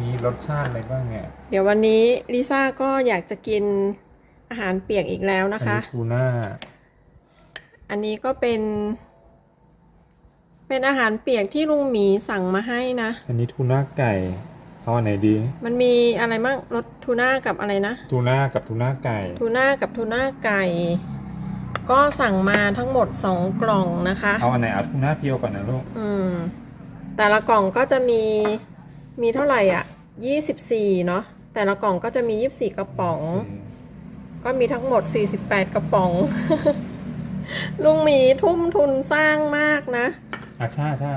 มีรสชาติอะไรบ้างเนี่ยเดี๋ยววันนี้ลิซ่าก็อยากจะกินอาหารเปียกอีกแล้วอันะคะนี้ทูน่าอันนี้ก็เป็น เป็นอาหารเปียกที่ลุงหมีสั่งมาให้นะ อันนี้ทูน่าไก่เอาอันไหนดี มันมีอะไรบ้างรสทูน่ากับอะไรนะ ทูน่ากับทูน่าไก่ ทูน่ากับทูน่าไก่ ก็สั่งมาทั้งหมดสองกล่องนะคะ เอาอันไหนเอาทูน่าเพียวก่อนนะลูก อืม แต่ละกล่องก็จะมี มีเท่าไหร่อะยี่สิบสี่เนาะแต่ละกล่องก็จะมียี่สิบสี่กระป๋อง ก็มีทั้งหมด48กระป๋อง ลุงหมีทุ่มทุนสร้างมากนะอะใช่ใช่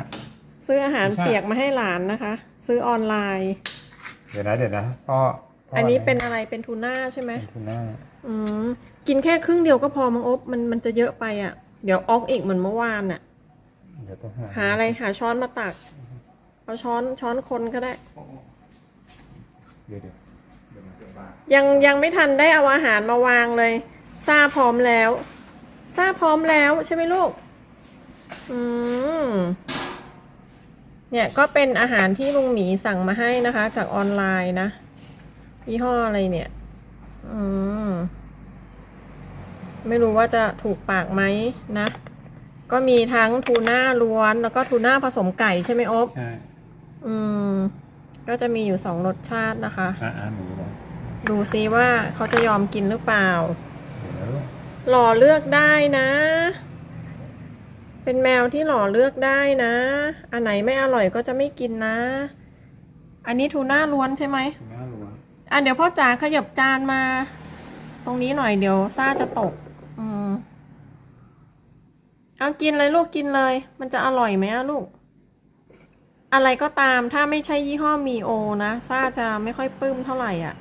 ซื้ออาหารไม่ใช่เปียกมาให้หลานนะคะ ซื้อออนไลน์ เดี๋ยวนะเดี๋ยวนะพ่อพ่อันนี้เป็นอะไรเป็นทูน่าใช่ไหมเป็นทูน่าอืมกินแค่ครึ่งเดียวก็พอมังอบมันมันจะเยอะไปอะ่ะ เดี๋ยวออกอีกเหมือนเมื่อวานน่ะ เดี๋ยวต้องหาหาอะไรหาช้อนมาตัก เอาช้อนช้อนคนก็ได้ เดี๋ยวเดี๋ยวเดี๋ยวมันจะบาดยังยังไม่ทันได้เอาอาหารมาวางเลยซาพร้อมแล้วซาพร้อมแล้วใช่ไหมลูก อืม เนี่ยก็เป็นอาหารที่ลุงหมีสั่งมาให้นะคะ จากออนไลน์นะ ยี่ห้ออะไรเนี่ย อืม ไม่รู้ว่าจะถูกปากไหมนะ ก็มีทั้งทูน่าล้วน แล้วก็ทูน่าผสมไก่ใช่ไหมโอ๊บใช่ อืม ก็จะมีอยู่สองรสชาตินะคะ อะอะหนูลองดูซิว่าเขาจะยอมกินหรือเปล่า เดี๋ยวหล่อเลือกได้นะ เป็นแมวที่หล่อเลือกได้นะ อันไหนไม่อร่อยก็จะไม่กินนะ อันนี้ทูน่าล้วนใช่ไหมทูน่าล้วนอะเดี๋ยวพ่อจ๋าขยับจานมา ตรงนี้หน่อยเดี๋ยวซ่าจะตก อืมเอากินเลยลูกกินเลย มันจะอร่อยไหมอะลูก อะไรก็ตามถ้าไม่ใช่ยี่ห้อมีโอนะซ่าจะไม่ค่อยปลื้มเท่าไหร่อะ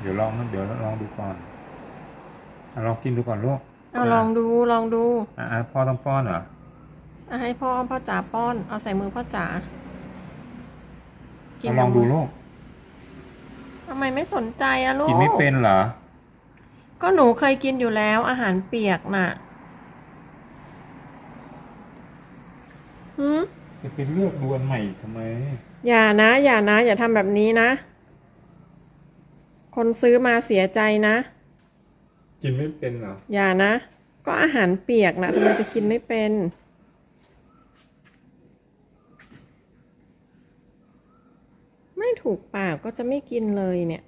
เดี๋ยวลองเดี๋ยวลองดูก่อนอะลองกินดูก่อนลูกเอาลองดูลองดูอะอะพ่อต้องป้อนเหรอเอาให้พ่อพ่อจ๋าป้อน เอาใส่มือพ่อจ๋าเอาลองดูลูกทำไมไม่สนใจอะลูกกินไม่เป็นเหรอ ก็หนูเคยกินอยู่แล้วอาหารเปียกน่ะหืม จะไปเลือกดวนใหม่ทำไม อย่านะ อย่านะ อย่าทำแบบนี้นะ คนซื้อมาเสียใจนะ กินไม่เป็นเหรอ อย่านะ ก็อาหารเปียกนะทำไมจะกินไม่เป็น ไม่ถูกปากก็จะไม่กินเลยเนี่ย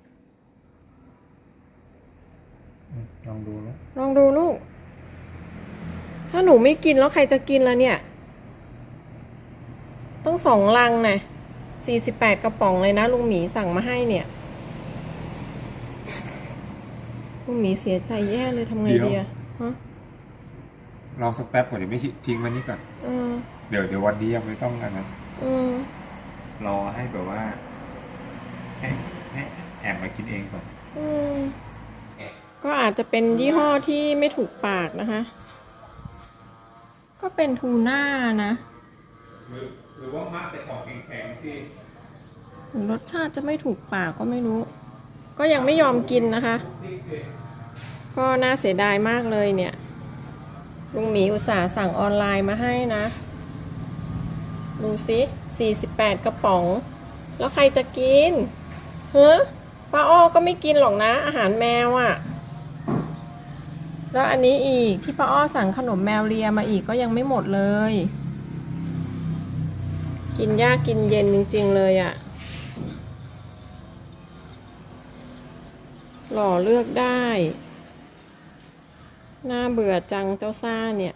อืมลองดูลูกลองดูลูก ถ้าหนูไม่กินแล้วใครจะกินล่ะเนี่ย ต้องสองลังนะสี่สิบแปดกระป๋องเลยนะ ลุงหมีสั่งมาให้เนี่ย ลุงหมีเสียใจแย่เลยทำไงดีอะฮะลองสักแป๊บก่อนเดี๋ยวไม่ทิ้งไวันนี้ก่อน เออเดี๋ยวเดี๋ยววันนี้ยังไม่ต้องอันนั้นอืมรอให้แบบว่าให้ให้แอบมากินเองก่อน อืมก็อาจจะเป็นยี่ห้อที่ไม่ถูกปากนะคะ ก็เป็นทูน่านะ หรือหรือว่ามักแต่ของแข็งๆที่รสชาติจะไม่ถูกปากก็ไม่รู้ ก็ยังไม่ยอมกินนะคะ ก็น่าเสียดายมากเลยเนี่ย ลุงหมีอุตส่าห์สั่งออนไลน์มาให้นะ ดูสิ48 กระป๋อง แล้วใครจะกินเฮ้อป้าอ้อก็ไม่กินหรอกนะ อาหารแมวอะ่ะ แล้วอันนี้อีกที่ป้าอ้อสั่งขนมแมวเลียมาอีกก็ยังไม่หมดเลย กินยากกินเย็นจริง ๆ เลยอะ่ะ หล่อเลือกได้ น่าเบื่อจังเจ้าซ่าเนี่ย